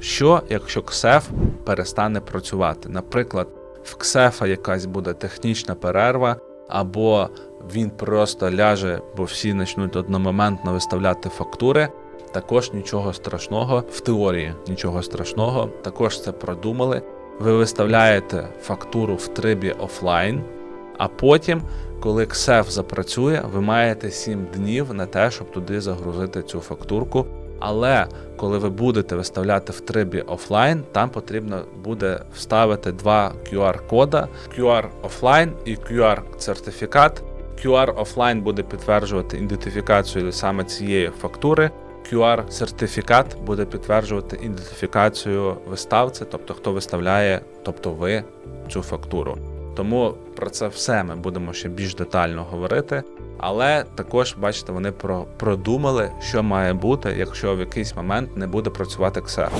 Що, якщо КСЕФ перестане працювати? Наприклад, в КСЕФа якась буде технічна перерва, або він просто ляже, бо всі почнуть одномоментно виставляти фактури. Також нічого страшного в теорії, нічого страшного. Також це продумали. Ви виставляєте фактуру в трибі офлайн, а потім, коли КСЕФ запрацює, ви маєте 7 днів на те, щоб туди загрузити цю фактурку. Але коли ви будете виставляти в трибі офлайн, там потрібно буде вставити два QR-кода: QR офлайн і QR-сертифікат. QR офлайн буде підтверджувати ідентифікацію саме цієї фактури. QR-сертифікат буде підтверджувати ідентифікацію виставці, тобто хто виставляє, тобто ви цю фактуру. Тому про це все ми будемо ще більш детально говорити. Але також, бачите, вони про, продумали, що має бути, якщо в якийсь момент не буде працювати ксер.